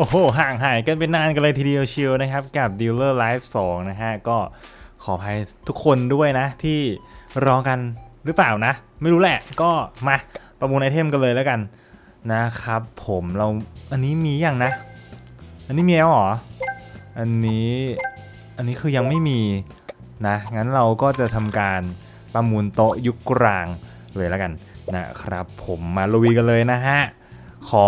โอ้โห ห่างหายกันเป็นนานกันเลยทีเดียวเชียวนะครับ กับ Dealer Live 2 นะฮะ ก็ขออภัยทุกคนด้วยนะ ที่รอกันหรือเปล่านะ ไม่รู้แหละก็มาประมูลไอเทมกันเลยแล้วกันนะครับผมเราอันนี้มีอย่างนะ อันนี้มีแล้วเหรอ อันนี้อันนี้คือยังไม่มีนะ งั้นเราก็จะทำการประมูลโต๊ะยุคกลางเลยแล้วกันนะครับผมมาลุยกันเลยนะฮะ ขอ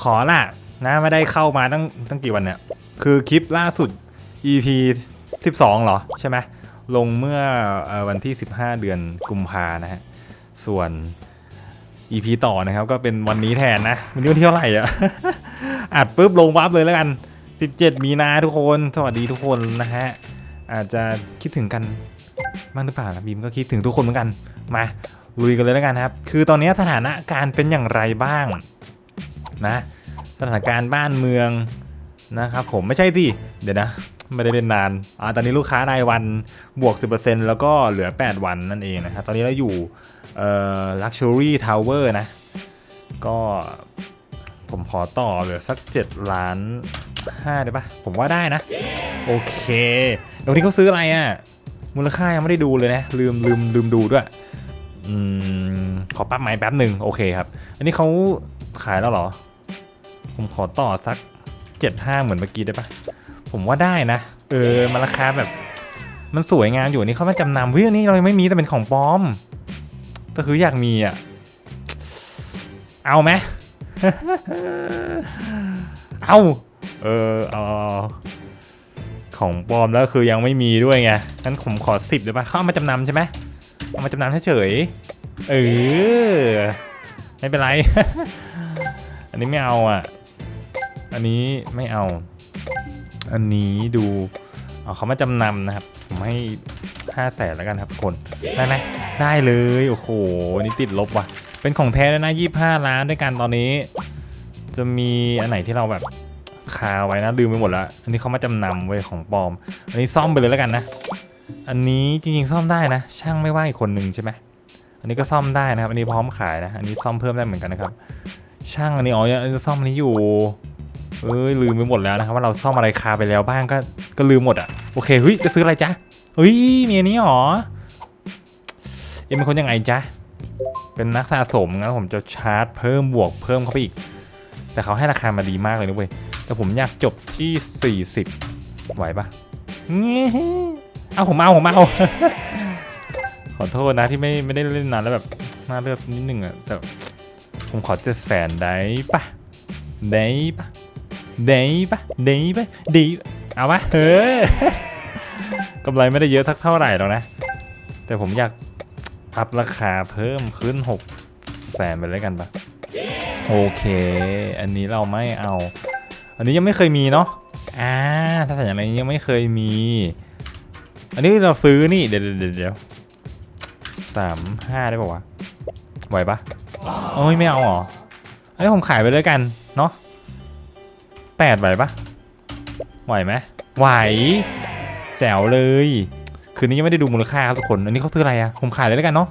ขอล่ะ นะไม่ได้เข้ามาตั้งตั้งกี่วันเนี่ย คือคลิปล่าสุด EP 12เหรอ ใช่ไหมลงเมื่อออวันที่ 15 เดือนกุมภานะฮะ ส่วน EP ต่อนะครับ ก็เป็นวันนี้แทนนะวันนี้วันที่เท่าไหร่อะอัดปุ๊บลงวับเลยแล้วกัน 17 มีนาทุกคน สวัสดีทุกคนนะฮะ อาจจะคิดถึงกันบ้างหรือเปล่านะบีมก็คิดถึงทุกคนเหมือนกันมาลุยกันเลยแล้วกันครับ คือตอนนี้สถานะการเป็นอย่างไรบ้างนะ สถานการณ์บ้านเมืองนะครับผมไม่ใช่สิเดี๋ยวนะ ไม่ได้เล่นนานอ่าตอนนี้ลูกค้ารายวันบวก 10%แล้วก็เหลือ 8 วันนั่นเองนะครับ ตอนนี้เราอยู่เอ่อ Luxury Tower นะ ก็ผมขอต่อเหลือสัก 7 ล้าน 5 ได้ปะผมว่าได้นะ โอเคแล้ววันนี้เขาซื้ออะไรอะ่ะ มูลค่ายังไม่ได้ดูเลยนะ ลืมลืมลืมดูด้วยอืมขอปั๊บไม้แป๊บหนึ่งโอเคครับ อันนี้เขาขายแล้วเหรอ ผมขอต่อสัก75เหมือนเมื่อกี้ได้ปะผมว่าได้นะ เออมันราคาแบบ มันสวยงามอยู่นี่เขามาจำนำเฮ้ยอันนี้เรายังไม่มีแต่เป็นของปลอมก็คืออยากมีอะ เอาไหมเอาเออเอาของปลอมแล้วคือยังไม่มีด้วยไงงั้นผมขอสิบได้ปะเข้ามาจำนำใช่ไหมเอามาจำนำเฉยเออไม่เป็นไร อันนี้ไม่เอาอะ อันนี้ไม่เอา อันนี้ดูเเขามาจำนำนะครับ ผมให้ห้าแสนแล้วกันครับคนได้ไหมได้เลย โอ้โหนี่ติดลบว่ะ เป็นของแท้แล้วนะยี่ห้าล้านด้วยกันตอนนี้ จะมีอันไหนที่เราแบบคาไว้นะลืมไปหมดแล้วอันนี้เขามาจำนำไว้ยของปลอม อันนี้ซ่อมไปเลยแล้วกันนะ อันนี้จริงๆซ่อมได้นะ ช่างไม่ว่าอีกคนนึงใช่ไหมอันนี้ก็ซ่อมได้นะครับ อันนี้พร้อมขายนะ อันนี้ซ่อมเพิ่มได้เหมือนกันนะครับ ช่างอันนี้อ๋อยังจะซ่อมอันนี้อยู่ เอ้ยลืมไปหมดแล้วนะครับว่าเราซ่อมอะไรคาไปแล้วบ้างก็ก็ลืมหมดอะโอเคเฮ้ยจะซื้ออะไรจ๊ะเฮ้ยมีอันนี้หรอเอ็มเป็นคนยังไงจ๊ะเป็นนักสะสมงั้นผมจะชาร์จเพิ่มบวกเพิ่มเข้าไปอีก แต่เขาให้ราคามาดีมากเลยนะเว้ยแต่ผมอยากจบที่ 40 ไหวปะเอาผมเอาผมเอาขอโทษนะที่ไม่ไม่ได้เล่นนานแล้วแบบน่าเลือกนิดนึงอะแต่ผมขอเจ็ดแสนได้ปะได้ปะ ได้ปะได้ปะดีเอาปะเฮ้ยกำไรไม่ได้เยอะทักเท่าไหร่หรอกนะ แต่ผมอยากพับราคาเพิ่มขึ้น6แสนไปเลยกันปะโอเค อันนี้เราไม่เอา อันนี้ยังไม่เคยมีเนาะอ่าถ้าแต่อย่างนี้ยังไม่เคยมี อันนี้เราซื้อนี่เดี๋ยวเดี๋ยวเดี๋ยวสามห้าได้ป่าวะไหวปะโอ้ยไม่เอาหรออันนี้ผมขายไปเลยกันเนาะ แปดไหวปะไหวไหมไหวแจ๋วเลย คืนนี้ยังไม่ได้ดูมูลค่าครับทุกคน อันนี้เขาซื้ออะไรอะผมขายเลยแล้วกันเนาะ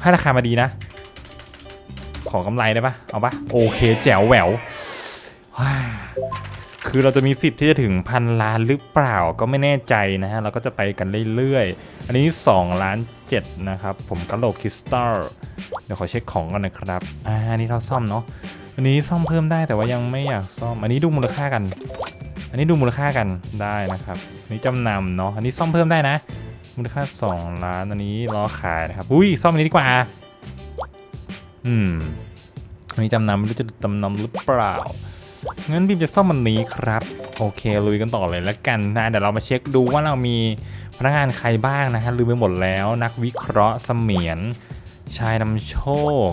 ให้ราคามาดีนะ ขอกำไรได้ปะเอาปะโอเคแจ๋วแหววว้าคือเราจะมีสิทธิ์ที่จะถึงพันล้านหรือเปล่าก็ไม่แน่ใจนะฮะ เราก็จะไปกันเรื่อยๆ อันนี้ 2 ล้าน 7 นะครับ ผมกะโหลกคริสตัลเดี๋ยวขอเช็คของก่อนนะครับ อ่านนี้เราซ่อมเนาะ อันนี้ซ่อมเพิ่มได้แต่ว่ายังไม่อยากซ่อม อันนี้ดูมูลค่ากัน อันนี้ดูมูลค่ากันได้นะครับนนี้จำนำเนาะ อันนี้ซ่อมเพิ่มได้นะ มูลค่า 2 ล้าน อันนี้ล้อขายนะครับ อุ้ยซ่อมอันนี้ดีกว่า อืม อันนี้จำนำไม่รู้จะจำนำหรือเปล่า งั้นบีมจะซ่อมมันนี้ครับ โอเคลุยกันต่อเลยแล้วกันนะ เดี๋ยวเรามาเช็คดูว่าเรามีพนักงานใครบ้างนะฮะลืมไปหมดแล้ว นักวิเคราะห์เสมียน ชายนำโชค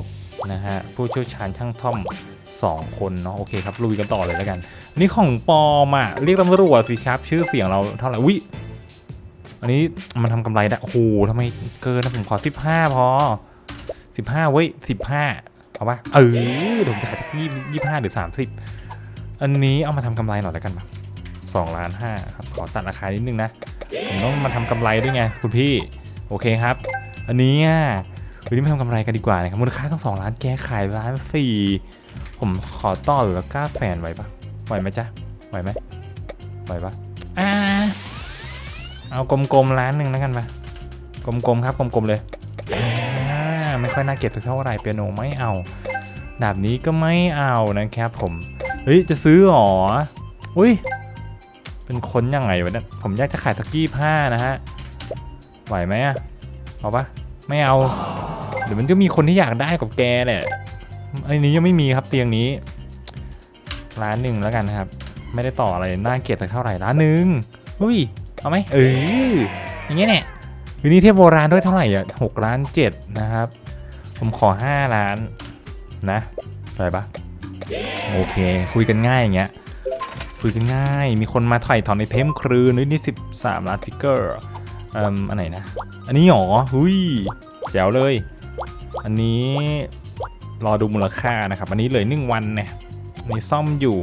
นะฮะผู้เชี่ยวชาญช่างซ่อม 2 คนเนาะโอเคครับลุยกันต่อเลยแล้วกัน นี่ของปลอมอะเรียกตำรวจสิครับ ชื่อเสียงเราเท่าไหร่วิอันนี้มันทำกำไรได้โอ้โหทำไมเกินนะผมขอ 15 พอ 15 เว้ย 15 เอาปะเออผมจะขายสักยี่ยี่ห้าหรือ 30 อันนี้เอามาทำกำไรหน่อยแล้วกันปะสองล้านห้าครับขอตัดราคานิดนึงนะ ผมต้องมาทำกำไรด้วยไงคุณพี่ โอเคครับ อันนี้ อะวันนี้มาทำกำไรกันดีกว่านะครับมูลค่าต้องสองล้านแกขายล้านสี่ผมขอต่อเหลือเก้าแสนไว้ปะไหวไหมจ๊ะไหวไหมไหวปะอ่าเอากลมๆล้านหนึ่งแล้วกันปะกลมๆครับกลมๆเลยอ่าไม่ค่อยน่าเก็บสักเท่าไหร่เปียโนไม่เอาดาบนี้ก็ไม่เอานะครับผมเฮ้ยจะซื้อหรออุ้ยเป็นคนยังไงวะเนี่ยผมอยากจะขายสักยี่ห้านะฮะไหวไหมอะเอาปะไม่เอาเดี๋ยวมันจะมีคนที่อยากได้กับแกแหละอันนี้ยังไม่มีครับเตียงนี้ร้านหนึ่งแล้วกันนะครับ ไม่ได้ต่ออะไรน่าเกลียดสักเท่าไหร่ร้านหนึ่งอุ้ยเอาไหมเอออย่างเงี้ยเนี่ยอยู่นี่เทพโบราณด้วยเท่าไหร่อะหกล้านเจ็ดนะครับ ผมขอห้าล้านนะอะไรปะโอเค คุยกันง่ายอย่างเงี้ยคุยกันง่าย มีคนมาถ่ายถอนไอเทมครืนนี่สิบสามล้านฟิกเกอร์อ่มอันไหนนะ อันนี้หรอ หุยแจ๋วเลย อันนี้รอดูมูลค่านะครับ อันนี้เหลือหนึ่งวันเนี่ยอันนี้ซ่อมอยู่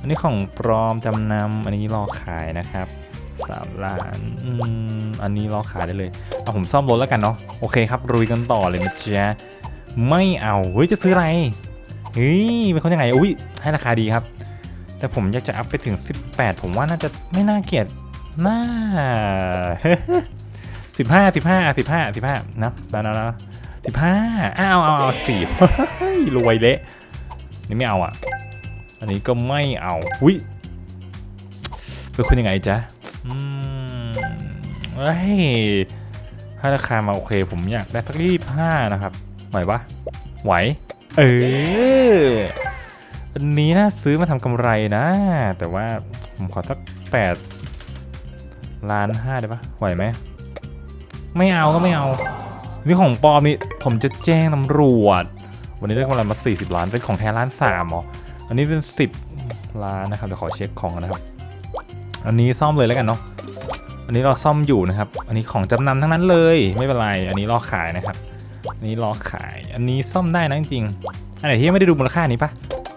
อันนี้ของปลอมจำนำอันนี้รอขายนะครับสามล้านอืมอันนี้รอขายได้เลย เอาผมซ่อมรถแล้วกันเนาะ โอเคครับรุยกันต่อเลยนะจ๊ะไม่เอา เฮ้ย จะซื้ออะไร เฮ้ย เป็นคนยังไง อุ้ย ให้ราคาดีครับ แต่ผมอยากจะอัพไปถึง 18 ผมว่าน่าจะไม่น่าเกลียดน่าสิบห้าสิบห้าสิบห้าสิบห้านะแล้วนะนะ สิบห้าอ้าวเอาเอาสี่รวยเละนี่ไม่เอาอะ อันนี้ก็ไม่เอาอุ้ยเป็นคนยังไงจ๊ะอืมเฮ้ยถ้าราคามาโอเค ผมอยากได้สักรีบห้านะครับไหวปะไหว เอออันนี้นะซื้อมาทำกำไรนะ แต่ว่าผมขอสักแปดล้านห้าได้ปะไหวไหม ไม่เอาก็ไม่เอา นี่ของปลอมนี่ผมจะแจ้งตำรวจ วันนี้ได้กำไรมา 40 ล้าน เป็นของแท้ล้านสามเหรอ อันนี้เป็น 10 ล้านนะครับเดี๋ยวขอเช็คของนะครับ อันนี้ซ่อมเลยแล้วกันเนาะ อันนี้เราซ่อมอยู่นะครับ อันนี้ของจำนำทั้งนั้นเลย ไม่เป็นไร อันนี้รอขายนะครับ อันนี้รอขาย อันนี้ซ่อมได้นะจริง อันไหนที่ยังไม่ได้ดูมูลค่านี้ปะ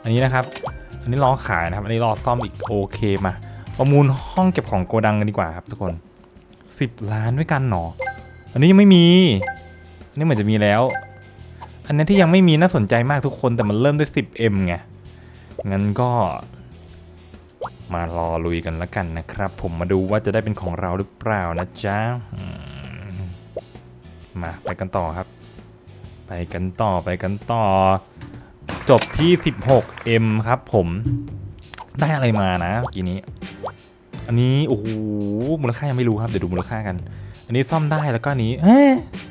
อันนี้นะครับ อันนี้รอขายนะครับ อันนี้รอซ่อมอีกโอเคมา ประมูลห้องเก็บของโกดังกันดีกว่าครับทุกคน 10 ล้านด้วยกันหนออันนี้ยังไม่มี นนี้เหมือนจะมีแล้ว อันนี้ที่ยังไม่มีน่าสนใจมากทุกคนแต่มันเริ่มด้วย 10M ไง งั้นก็มารอลุยกันละกันนะครับ ผมมาดูว่าจะได้เป็นของเราหรือเปล่านะจ๊ะมาไปกันต่อครับ ไปกันต่อไปกันต่อ จบที่ 16M ครับผมได้อะไรมานะเมื่อกี้นี้ อันนี้โอ้โหมูลค่ายังไม่รู้ครับเดี๋ยวดูมูลค่ากัน อันนี้ซ่อมได้แล้วก็นนี้เอ๊ะอั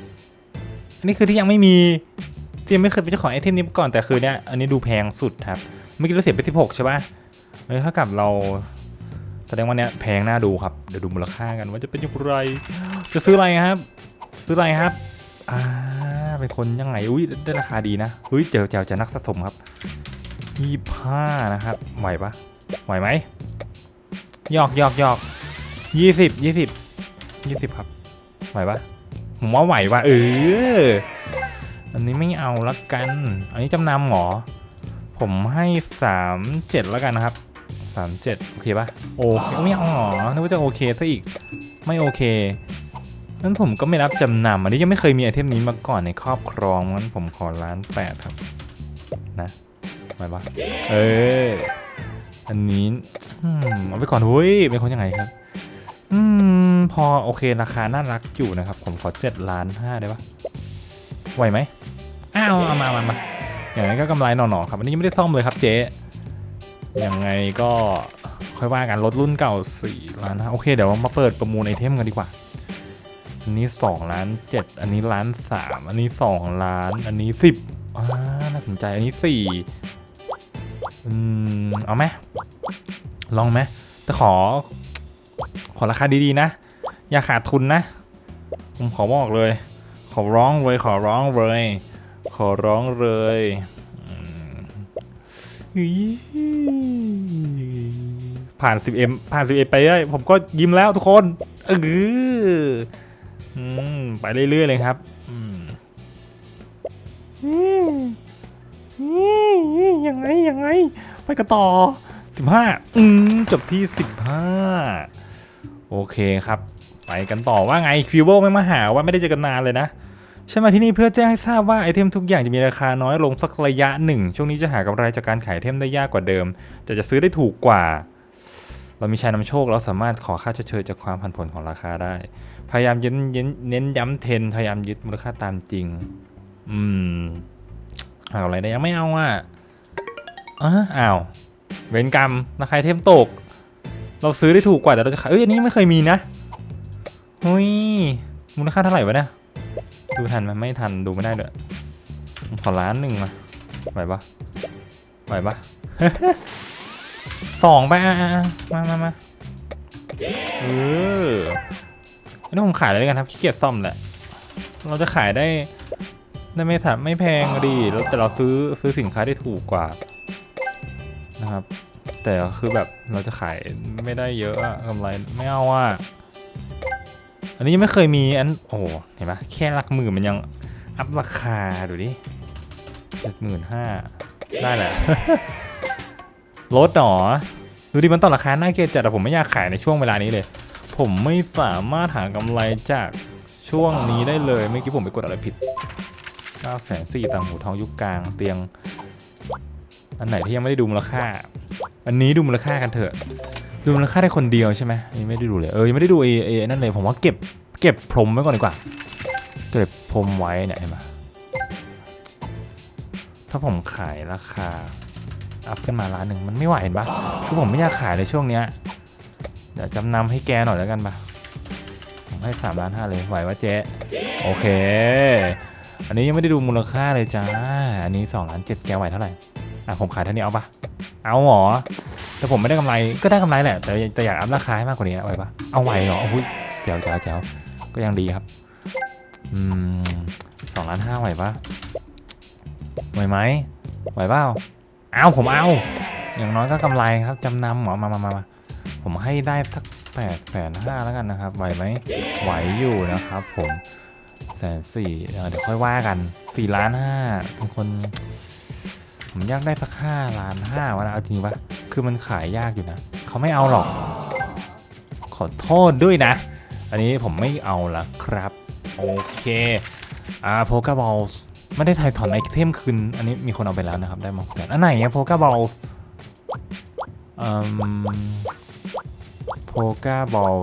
นนี้คือที่ยังไม่มีที่ยังไม่เคยเป็นเจ้าของไอเทมนี้มาก่อนแต่คือเนี้ยอันนี้ดูแพงสุดครับเมื่อกี้เราเสียไป16ใช่ปะเออถ้ากับเราแสดงว่าเนี้ยแพงน่าดูครับเดี๋ยวดูมูลค่ากันว่าจะเป็นอย่างไรจะซื้ออะไรครับ ซื้ออะไรครับอ่าเป็นคนยังไงอุ้ยได้ราคาดีนะอุ้ยเจอเจอจะนักสะสมครับยี่ห้านะครับไหวปะไหวไหมยอกยอกยอกยี่สิบยี่สิบยี่สิบครับไหวปะ ผมว่าไหวว่ะเออ อันนี้ไม่เอาละกัน อันนี้จำนำหมอผมให้สามเจ็ดแล้วกันนะครับสามเจ็ดโอเคปะโอเคไม่เอาหรอนึกว่าจะโอเคซะอีก ไม่โอเคนั้นผมก็ไม่รับจำนำอันนี้ยังไม่เคยมีไอเทมนี้มาก่อนในครอบครองงั้นผมขอล้านแปดครับ นะไหวปะเอออันนี้อืมเอาไปก่อนเฮ้ยเป็นคนยังไงครับ อืม พอโอเคราคาน่ารักอยู่นะครับ ผมขอเจ็ดล้านห้าได้ปะไหวไหมอ้าวเอามามามาอย่างนั้นก็กำไรหน่อๆครับอันนี้ยังไม่ได้ซ่อมเลยครับเจ๊ยังไงก็ค่อยว่ากันรถรุ่นเก่าสี่ล้านโอเค เดี๋ยวมาเปิดประมูลไอเทมกันดีกว่า อันนี้สองล้านเจ็ดอันนี้ล้านสามอันนี้สองล้าน อันนี้สิบอ่าน่าสนใจอันนี้สี่อืมเอาไหมลองไหมแต่ขอ ขอราคาดีๆนะ อย่าขาดทุนนะ ผมขอบอกเลย ขอร้องเลย ขอร้องเลย ขอร้องเลยผ่าน 10M ผ่าน11ไปได้ผมก็ยิ้มแล้วทุกคนเออไปเรื่อยๆเลยครับยังไงยังไง ไปกันต่อ 15 อืม จบที่ 15 โอเคครับ ไปกันต่อว่าไงคิวเบิลไม่มาหาว่าไม่ได้เจอกันนานเลยนะฉันมาที่นี่เพื่อแจ้งให้ทราบว่าไอเทมทุกอย่างจะมีราคาน้อยลงสักระยะหนึ่ง ช่วงนี้จะหากำไรจากการขายเทมได้ยากกว่าเดิมแต่จะซื้อได้ถูกกว่า เรามีชายนำโชคเราสามารถขอค่าเชยจากความผันผวนของราคาได้ พยายามเน้นเน้นเน้นย้ำเทนพยายามยึดมูลค่าตามจริง อืมเอาอะไรได้ยังไม่เอาอะอ้าวเวรกรรมราคาเทมตก เราซื้อได้ถูกกว่าแต่เราจะขายเอ้ยอันนี้ไม่เคยมีนะหุยมูลค่าเท่าไหร่วะเนี่ยดูทันไหมไม่ทันดูไม่ได้เลยขอล้านหนึ่งมาไหวปะไหวปะสองไปอะมามามาเอออันนี้ผมขายเลยแล้วกันครับขี้เกียจซ่อมแหละ เราจะขายได้ได้ไม่ถัไม่แพงดีแล้วแต่เราซื้อซื้อสินค้าได้ถูกกว่านะครับ แต่คือแบบเราจะขายไม่ได้เยอะอะกำไรไม่เอาอะอันนี้ยังไม่เคยมีอันโอ้เห็นปะแค่หลักหมื่นมันยังอัพราคาดูดิเจ็ดหมื่นห้าได้แหละลดหนอดูดิมันต่อราคาน่าเกลียจัดแต่ผมไม่อยากขายในช่วงเวลานี้เลย ผมไม่สามารถหากำไรจากช่วงนี้ได้เลยเมื่อกี้ผมไปกดอะไรผิด9แสนสี่ต่างหูทองยุคกลางเตียง อันไหนที่ยังไม่ได้ดูมูลค่า อันนี้ดูมูลค่ากันเถอะ ดูมูลค่าได้คนเดียวใช่ไหมอันนี้ไม่ได้ดูเลยเออยังไม่ได้ดูเอเอนั่นเลยผมว่าเก็บเก็บพรมไว้ก่อนดีกว่า เก็บพรมไว้เนี่ยเห็นไหมถ้าผมขายราคาอัพขึ้นมาล้านหนึ่งมันไม่ไหวเห็นปะคือผมไม่อยากขายในช่วงเนี้ยเดี๋ยวจำนำให้แกหน่อยแล้วกันปะผมให้สามล้านห้าเลยไหววะเจ๊โอเค อันนี้ยังไม่ได้ดูมูลค่าเลยจ้า อันนี้สองล้านเจ็ดแกไหวเท่าไหร่ อะผมขายเท่านี้เอาปะเอาหรอแต่ผมไม่ได้กำไรก็ได้กำไรแหละ แต่แต่อยากอัพราคาให้มากกว่านี้ไหวปะเอาไหวเหรออุ้ยเจ๋วเจ๋วเจ๋วก็ยังดีครับอืมสองล้านห้าไหวปะไหวไหมไหวเปล่าเอาผมเอา อย่างน้อยก็กำไรครับจำนำหมอมามามามาผมให้ได้สักแปดแสนห้าแล้วกันนะครับ ไหวไหมไหวอยู่นะครับผมแสนสี่เดี๋ยวค่อยว่ากันสี่ล้านห้าเป็นคน ผมอยากได้สักห้าล้านห้าวะนะเอาจริงปะคือมันขายยากอยู่นะเขาไม่เอาหรอก ขอโทษด้วยนะ อันนี้ผมไม่เอาละครับ โอเคอ่าโพกาบอลไม่ได้ถ่ายถอนไอเทมคืน อันนี้มีคนเอาไปแล้วนะครับ ได้มากแสนอันไหนอะโพกาบอลอืมโพกาบอล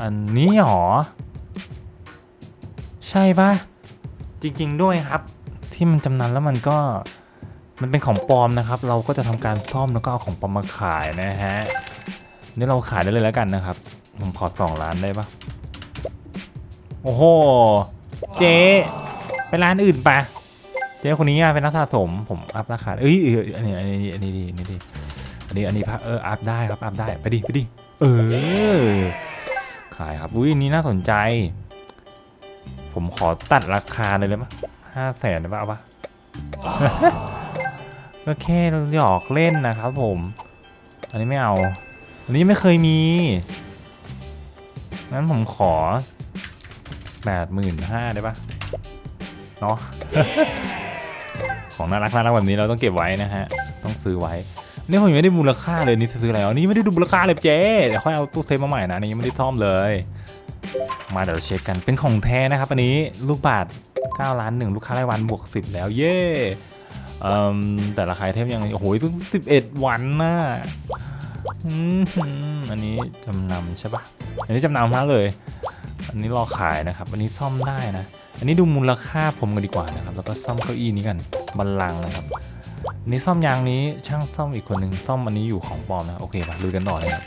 อันนี้หรอ ใช่ปะจริง ๆ ด้วยครับ ที่มันจำนันแล้วมันก็ มันเป็นของปลอมนะครับ เราก็จะทำการซ่อมแล้วก็เอาของปลอมมาขายนะฮะนี่เราขายได้เลยแล้วกันนะครับ ผมขอสองล้านได้ปะโอ้โห เจ๊ไปร้านอื่นปะเจ๊คนนี้เป็นนักสะสมผมอัพราคาเอ้ยอออันนี้อันนี้อันนี้ดีอันนี้ดีอันนี้อันนี้พักเอออัพได้ครับอัพได้ไปดิไปดิเออขายครับอุ้ยนนี้น่าสนใจ ผมขอตัดราคาเลยเลยปะห้าแสนได้ปะเอาปะ ก็แค่หยอกเล่นนะครับผม อันนี้ไม่เอา อันนี้ไม่เคยมีงั้นผมขอแปดหมื่นห้าได้ปะเนาะของน่ารักน่ารักแบบนี้เราต้องเก็บไว้นะฮะ ต้องซื้อไว้ นี่ผมยังไม่ได้มูลค่าเลยนี่ซื้ออะไรอ๋อนี่ไม่ได้ดูมูลค่าเลยเจ๊เดี๋ยวค่อยเอาตู้เซฟมาใหม่นะอันนี่ยังไม่ได้ซ่อมเลย มาเดี๋ยวเช็คกันเป็นของแท้นะครับอันนี้ลูกบาท9ล้านหนึ่งลูกค้ารายวันบวก10 แล้วเย้ แต่ราคาไอเทมยังโอ้โหต้งสิบเอ็ดวันน่ะอันนี้จำนำใช่ปะอันนี้จำนำมาเลย อันนี้รอขายนะครับ อันนี้ซ่อมได้นะ อันนี้ดูมูลค่าผมกันดีกว่านะครับ แล้วก็ซ่อมเก้าอี้นี้กันบัลลังนะครับอันนี้ซ่อมยางนี้ช่างซ่อมอีกคนหนึ่งซ่อมอันนี้อยู่ของปลอมนะโอเคป่ะดูกันต่อเลยครับ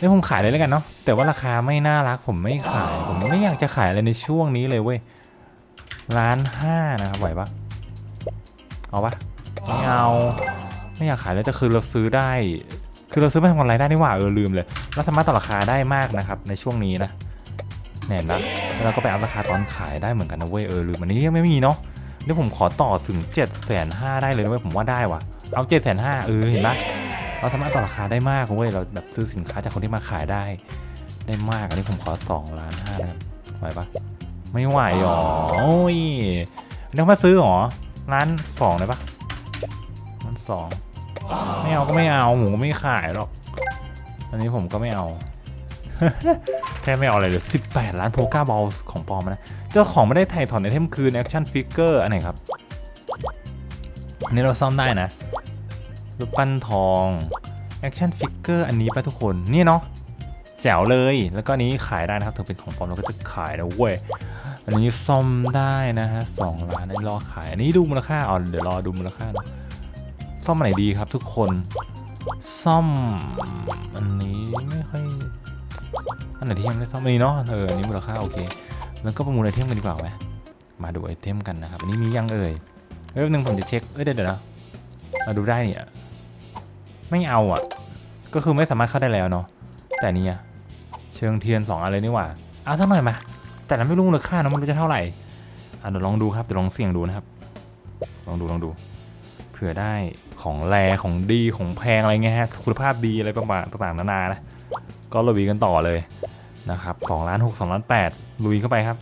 นี่ผมขายเลยแล้วกันเนาะแต่ว่าราคาไม่น่ารักผมไม่ขาย ผมไม่อยากจะขายอะไรในช่วงนี้เลยเว้ยล้านห้านะครับไหวปะ เอาปะไม่เอาไม่อยากขายแล้วแต่คือเราซื้อได้ คือเราซื้อมาทำกำไรได้นี่หว่าเออลืมเลยเราสามารถต่อราคาได้มากนะครับ ในช่วงนี้นะแน่นนะแล้วเราก็ไปอัพราคาตอนขายได้เหมือนกันนะเว้ยเออลืมอันนี้ยังไม่มีเนาะเดี๋ยวผมขอต่อถึง7จ็ดแสนห้าได้เลยนะเว้ยผมว่าได้ว่ะเอา7จ็ดแสนห้าเออเห็นปะเราสามารถต่อราคาได้มากเว้ยเราแบบซื้อสินค้าจากคนที่มาขายได้ ได้มากอันนี้ผมขอสองล้านห้านะครับไหวปะไม่ไหวหรอโอ้ยนึกมาซื้อหรอ ล้านสองได้ปะล้านสองไม่เอาก็ไม่เอาหมูก็ไม่ขายหรอก อันนี้ผมก็ไม่เอาแทบไม่เอาอะไรเลย 18 ล้านโพก้าบอลของปลอมนะ เจ้าของไม่ได้ถ่ายถอนไอเทมคืนแอคชั่นฟิกเกอร์อันไหนครับ อันนี้เราซ่อมได้นะรูปปั้นทองแอคชั่นฟิกเกอร์อันนี้ป่ะทุกคน นี่เนาะแจ๋วเลยแล้วก็อันนี้ขายได้นะครับถึงเป็นของปลอมเราก็จะขายนะเว้ย อันนี้ซ่อมได้นะฮะสองล้านนนี้รอขาย อันนี้ดูมูลค่าอ่อนเดี๋ยวรอดูมูลค่านะซ่อมอันไหนดีครับทุกคนซ่อมอันนี้ไม่ค่อยอันไหนที่ยังไม่ซ่อมอันนี้เนาะเอออันนี้มูลค่าโอเค แล้วก็ประมูลไอเทมกันดีกว่าไหมมาดูไอเทมกันนะครับอันนี้มียังเอ่ยเอ้ยแป๊บนึงผมจะเช็คเอ้ยเดี๋ยวเดี๋ยวนะมาดูได้เนี่ยไม่เอาอะ ก็คือไม่สามารถเข้าได้แล้วเนาะแต่นี่เชิงเทียนสองอันเลยนี่หว่าเอาสักหน่อยมา แต่เราไม่รู้มูลค่านะมันรู้จะเท่าไหร่อะเดี๋ยวลองดูครับเดี๋ยวลองเสี่ยงดูนะครับ ลองดูลองดู เผื่อได้ของแรของดีของแพงอะไรเงี้ยฮะคุณภาพดีอะไรประมาณต่างๆนานานะก็ลุยกันต่อเลยนะครับ2ล้าน6 2ล้าน8ลุยเข้าไปครับ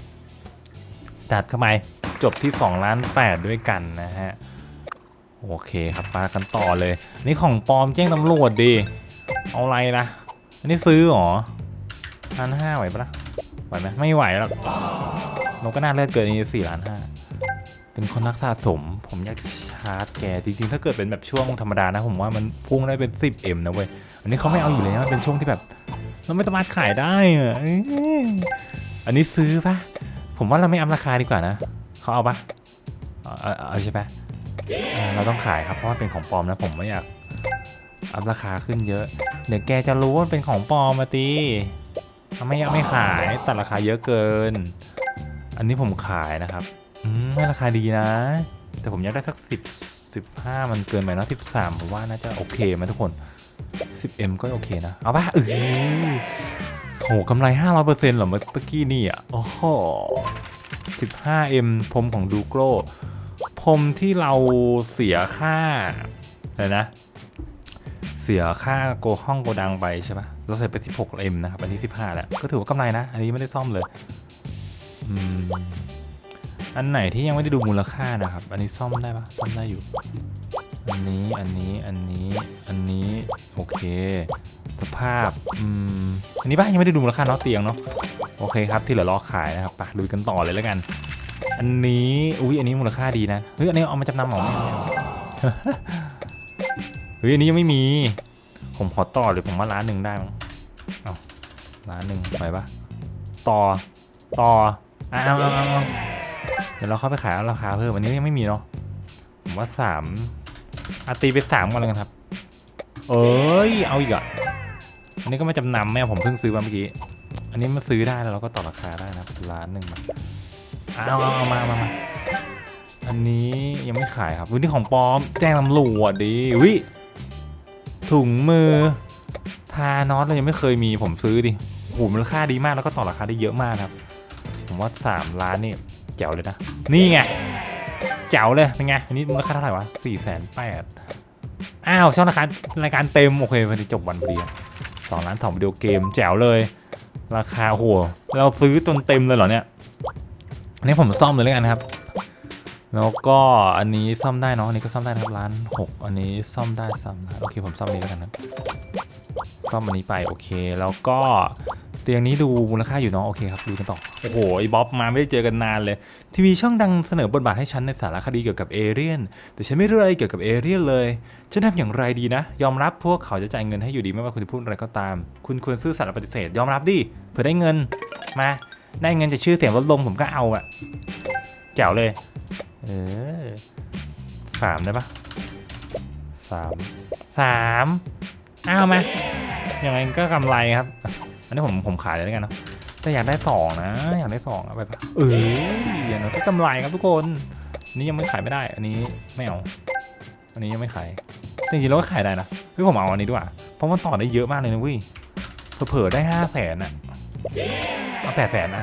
จัดเข้าไปจบที่2ล้าน8ด้วยกันนะฮะ โอเคครับมากันต่อเลย นี่ของปลอมแจ้งตำรวจดี เอาอะไรนะอันนี้ซื้อหรอล้านห้าไหวปะ ไหมไม่ไหวหรอกเราก็น่าเลือกเกินนี้สี่ล้านห้าเป็นคนนักสะสม ผมอยากชาร์จแกจริงๆ ถ้าเกิดเป็นแบบช่วงธรรมดานะผมว่ามันพุ่งได้เป็น 10M นะเว้ย อันนี้เขาไม่เอาอยู่แล้วเป็นช่วงที่แบบเราไม่สามารถขายได้อะอันนี้ซื้อปะผมว่าเราไม่อัพราคาดีกว่านะเขาเอาปะเอาเอเอาใช่ปะเราต้องขายครับเพราะว่าเป็นของปลอมนะผมไม่อยากอัพราคาขึ้นเยอะ เดี๋ยวแกจะรู้ว่าเป็นของปลอมมาตี ไม่ไม่ขายตัดราคาเยอะเกิน อันนี้ผมขายนะครับอืมให้ราคาดีนะ แต่ผมอยากได้สักสิบสิบห้ามันเกินไปเนอะสิบสามผมว่าน่าจะโอเคไหมทุกคน 10M ก็โอเคนะ เอาปะเออโหกำไร500%เหรอเมื่อกี้นี่อะโอ้โห 15M พรมของดูโกรพรมที่เราเสียค่าอะไรนะ เสียค่าโกห้องโกดังไปใช่ปะเราเสร็จไป 16M นะครับ อันนี้ 15 แล้ว ก็ถือว่ากำไรนะ อันนี้ไม่ได้ซ่อมเลย อันไหนที่ยังไม่ได้ดูมูลค่านะครับ อันนี้ซ่อมได้ปะซ่อมได้อยู่ อันนี้ อันนี้ อันนี้ อันนี้ โอเค สภาพ อืม อันนี้บ้ายังไม่ได้ดูมูลค่าเนาะเตียงเนาะ โอเคครับ ที่เหลือรอขายนะครับไปลุยกันต่อเลยแล้วกัน อันนี้ อุ้ยอันนี้มูลค่าดีนะ เฮ้ย อันนี้เอามาจำนำเหรอ เฮ้ยอันนี้ยังไม่มี ผมขอต่อเลยผมว่าล้านหนึ่งได้มั้งเอาล้านหนึ่งไปปะต่อต่ออะเอาเอาเอาเอาเดี๋ยวเราเข้าไปขายราคาเพิ่มอันนี้ยังไม่มีเนาะผมว่าสามอาตีไปสามก่อนเลยกันครับ เอ้ยเอาอีกอะอันนี้ก็ไม่จำนำแม่ผมเพิ่งซื้อมาเมื่อกี้อันนี้มาซื้อได้แล้วเราก็ต่อราคาได้นะล้านหนึ่งมาเอาเอาเอามามามาอันนี้ยังไม่ขายครับวินี่ของปลอมแจ้งตำรวจดีวิ ถุงมือ ทานอสเรายังไม่เคยมีผมซื้อดิโอ้โหมูลค่าดีมากแล้วก็ต่อราคาได้เยอะมากครับ ผมว่าสามล้านนี่แจ๋วเลยนะ นี่ไงแจ๋วเลยเป็นไงอันนี้มูลค่าเท่าไหร่วะสี่แสนแปดอ้าวช่องรายการรายการเต็มโอเควันนี้จบวันพอดีอะสองล้านสองวิดีโอเกมแจ๋วเลย ราคาโหเราซื้อจนเต็มเลยเหรอเนี่ยนนี้ผมซ่อมเลยแล้วกันนะครับ แล้วก็อันนี้ซ่อมได้เนาะอันนี้ก็ซ่อมได้นะครับล้านหกอันนี้ซ่อมได้ซ่อมได้โอเคผมซ่อมนี้แล้วกันนะซ่อมอันนี้ไปโอเค แล้วก็เตียงนี้ดูมูลค่าอยู่เนาะโอเคครับดูกันต่อโอ้โหไอ้บ๊อบมาไม่ได้เจอกันนานเลย ทีวีช่องดังเสนอบทบาทให้ฉันในสารคดีเกี่ยวกับเอเรียน แต่ฉันไม่รู้อะไรเกี่ยวกับเอเรียนเลยฉันทำอย่างไรดีนะ ยอมรับพวกเขาจะจ่ายเงินให้อยู่ดีไม่ว่าคุณจะพูดอะไรก็ตาม คุณควรซื่อสัตย์และปฏิเสธ ยอมรับดิเผื่อได้เงินมา ได้เงินจากชื่อเสียงลดลงผมก็เอาอะแจ๋วเลย เออสามได้ปะสามสามเอามาอย่างไรก็กำไรครับ อันนี้ผมผมขายเลยแล้วกันเนาะแต่อยากได้สองนะ อยากได้สองเอาไปปะเอออย่างน้อยก็กำไรครับทุกคนอันนี้ยังไม่ขายไม่ได้ อันนี้ไม่เอา อันนี้ยังไม่ขายแต่จริงๆเราก็ขายได้นะเฮ้ยผมเอาอันนี้ด้วยเพราะมันต่อได้เยอะมากเลยนะเว้ยเผลอๆได้ห้าแสนอะเอาแปดแสนอะ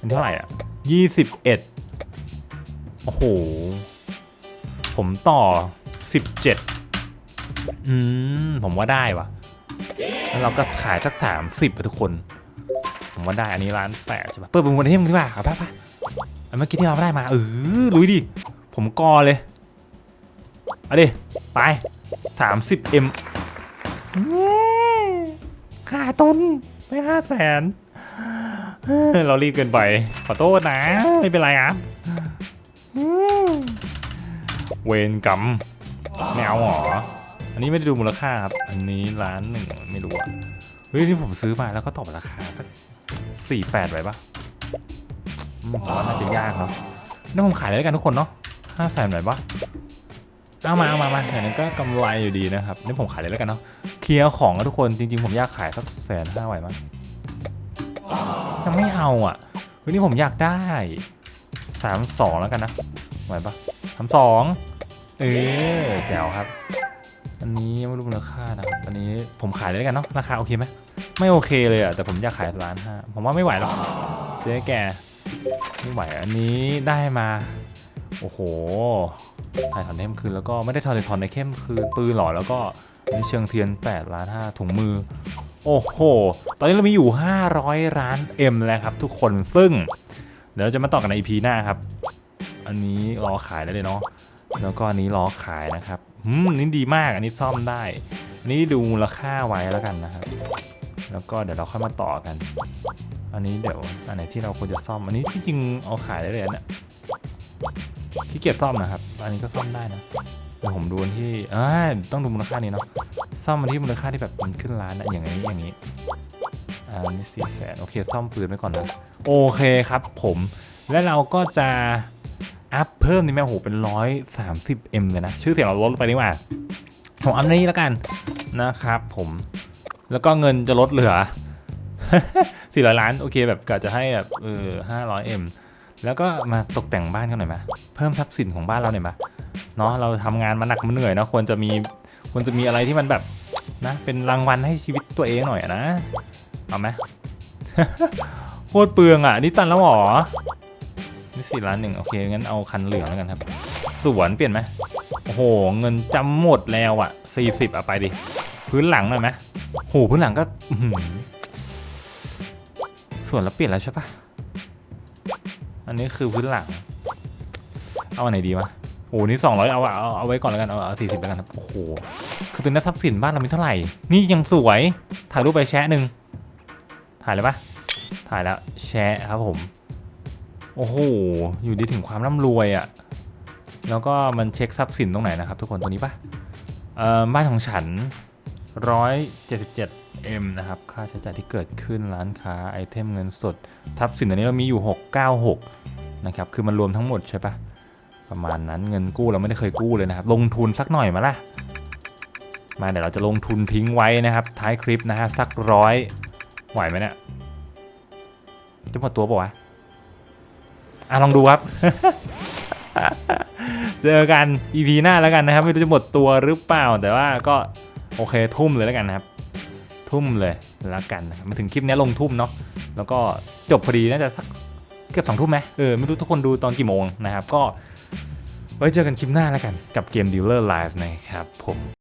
อันเท่าไหร่อะยี่สิบเอ็ดโอ้โห ผมต่อสิบเจ็ดอืม ผมว่าได้ว่ะแล้วเราก็ขายสักสามสิบทุกคน ผมว่าได้อันนี้ร้านแปดใช่ปะเปิดเป็นวันที่มึงดีกว่าเอาไปไปอันเมื่อกี้ที่เราได้มาเออลุยดิ ผมกอเลยเอาดิ ไปสามสิบเอ็มขาต้นไม่ห้าแสนเรารีบเกินไป ขอโทษนะ ไม่เป็นไรครับ เวรกรรมไม่เอาหรอ อันนี้ไม่ได้ดูมูลค่าครับ อันนี้ล้านหนึ่งไม่รู้อะเฮ้ยที่ผมซื้อมาแล้วก็ตอบราคาสักสี่แปดไว้ปะผมว่าน่าจะยากเนาะนี่ผมขายเลยแล้วกันทุกคนเนาะห้าแสนไหนปะเอามาเอามามาอย่างนั้นก็กำไรอยู่ดีนะครับนี่ผมขายเลยแล้วกันเนาะเคลียร์ของอะทุกคนจริง ๆ ผมอยากขายสักแสนห้าไหวมั้ยยังไม่เอาอะเฮ้ยนี่ผมอยากได้สามสองแล้วกันนะไหวปะสามสอง เออแจ๋วครับ อันนี้ไม่รู้มูลค่านะครับอันนี้ผมขายเลยแล้วกันเนาะราคาโอเคไหมไม่โอเคเลยอะแต่ผมอยากขายล้านห้าผมว่าไม่ไหวหรอกเจ๊แกไม่ไหวอันนี้ได้มา โอ้โหถ่ายถอนเทมคืนแล้วก็ไม่ได้ถอนเลยถอนในเข้มคืนปืนหล่อแล้วก็นนี้เชิงเทียน8ล้าน5ถุงมือ โอ้โห ตอนนี้เรามีอยู่ 500ล้าน M แล้วครับทุกคนซึ่ง เดี๋ยวจะมาต่อกันใน EP หน้าครับ อันนี้รอขายได้เลยเนาะ แล้วก็อันนี้ล้อขายนะครับอืมนี่ดีมากอันนี้ซ่อมได้อันนี้ดูมูลค่าไว้แล้วกันนะครับ แล้วก็เดี๋ยวเราค่อยมาต่อกัน อันนี้เดี๋ยวอันไหนที่เราควรจะซ่อม อันนี้ที่จริงเอาขายได้เลยนเนี่ยขี้เกียจซ่อมนะครับ อันนี้ก็ซ่อมได้นะเดี๋ยวผมดูที่อ่าต้องดูมูลค่านี้เนาะซ่อมอันที่มูลค่าที่แบบมันขึ้นล้านนะอย่างนี้อย่างนี้อ่าอันนี่สี่แสนโอเคซ่อมปืนไว้ก่อนนะโอเคครับผมและเราก็จะ อัพเพิ่มนี่แม่โหเป็นร้อยสามสิบเอ็มเลยนะ ชื่อเสียงเราลดไปนี่ว่าผมอัพนี้แล้วกันนะครับผมแล้วก็เงินจะลดเหลือสี่ร้อยล้านโอเคแบบกะจะให้แบบเออห้าร้อยเอ็มแล้วก็มาตกแต่งบ้านกันหน่อยไหมเพิ่มทรัพย์สินของบ้านเราหน่อยไหมเนาะเราทำงานมาหนักมาเหนื่อยเนาะควรจะมีควรจะมีอะไรที่มันแบบนะเป็นรางวัลให้ชีวิตตัวเองหน่อยนะเอาไหมโคตรเปลืองอะนี่ตันแล้วหรอ นี่สี่ล้านหนึ่งโอเค งั้นเอาคันเหลืองแล้วกันครับ สวนเปลี่ยนไหมโอ้โห เงินจำหมดแล้วอะสี่สิบอะไปดิ พื้นหลังหน่อยไหมโหพื้นหลังก็สวนแล้วเปลี่ยนแล้วใช่ปะอันนี้คือพื้นหลัง เอาอันไหนดีวะโอ้โหนี่สองร้อยเอาเอาเอาไว้ก่อนแล้วกัน เอาเอาสี่สิบแล้วกันครับ โอ้โห คือตัวนี้ทรัพย์สินบ้านเรามีเท่าไหร่ นี่ยังสวย ถ่ายรูปไปแชะหนึ่งถ่ายเลยปะถ่ายแล้วแชะครับผม โอ้โห อยู่ดีถึงความร่ำรวยอะ่ะ แล้วก็มันเช็คทรัพย์สินตรงไหนนะครับทุกคน ตัวนี้ปะเอ่อ บ้านของฉัน 177M นะครับ ค่าใช้จ่ายที่เกิดขึ้นร้านค้าไอเทมเงินสด ทรัพย์สินตอนนี้เรามีอยู่ 696 นะครับ คือมันรวมทั้งหมดใช่ปะประมาณนั้นเงินกู้เราไม่ได้เคยกู้เลยนะครับ ลงทุนสักหน่อยมาล่ะ มาเดี๋ยวเราจะลงทุนทิ้งไว้นะครับ ท้ายคลิปนะฮะสักร้อยไหวไหมเนี่ยจะหมดตัวปะวะ อะลองดูครับ เจอกัน EP หน้าแล้วกันนะครับ ไม่รู้จะหมดตัวหรือเปล่า แต่ว่าก็โอเคทุ่มเลยแล้วกันนะครับ ทุ่มเลยแล้วกันมาถึงคลิปนี้ลงทุ่มเนาะแล้วก็จบพอดีน่าจะสักเกือบสองทุ่มไหมเออไม่รู้ทุกคนดูตอนกี่โมงนะครับ ก็ไว้เจอกันคลิปหน้าแล้วกันกับเกม Dealer Live นะครับผม